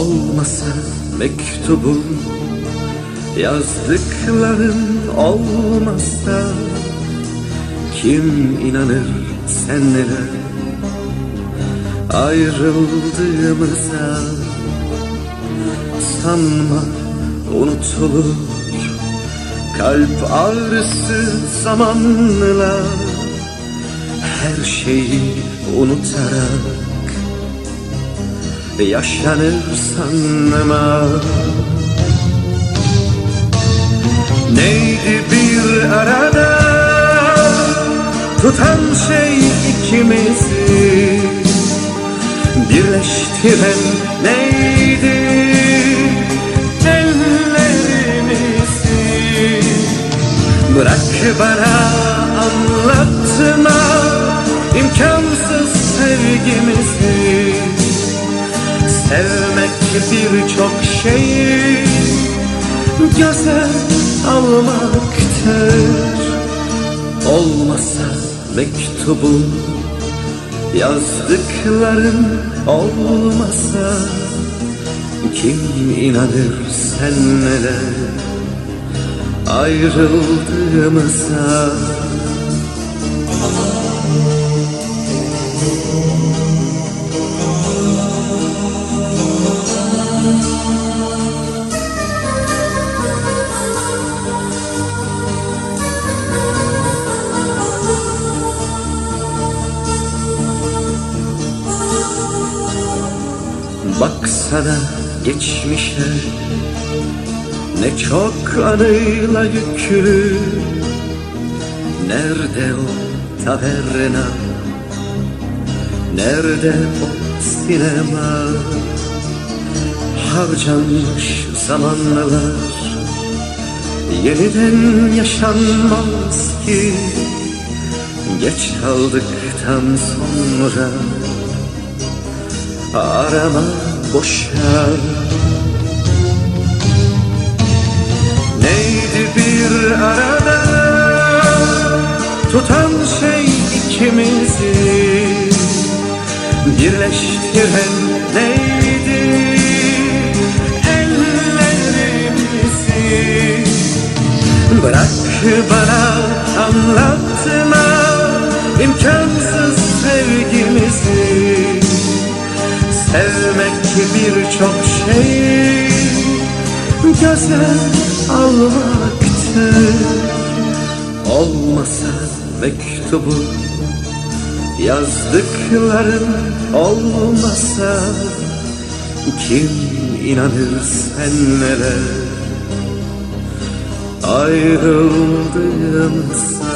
Olmasa mektubun Yazdıkların olmasa Kim inanır senlere Ayrıldığımıza Sanma unutulur. Kalp ağrısı zamanla Her şeyi unutarak Yaşanır sanma Neydi bir arada Tutan şey ikimizi? Birleştiren neydi ellerimizi? Bırak bana anlatma imkansız sevgimizi Sevmek birçok şeyi göze almaktır. Olmasa mektubun yazdıkların olmasa Kim inanır senle ayrıldığımıza Baksana geçmişe Ne çok anıyla yüklü Nerede o taverna Nerede o sinema? Harcanmış zamanlar Yeniden yaşanmaz ki. Geç kaldıktan sonra arama boşa Neydi bir arada tutan şey ikimizi? Birleştiren neydi ellerimizi? Bırak bana anlatma imkansız Sevmek birçok şey. Göze almaktır Olmasa mektubu yazdıkların olmasa Kim inanır senlere ayrıldığımıza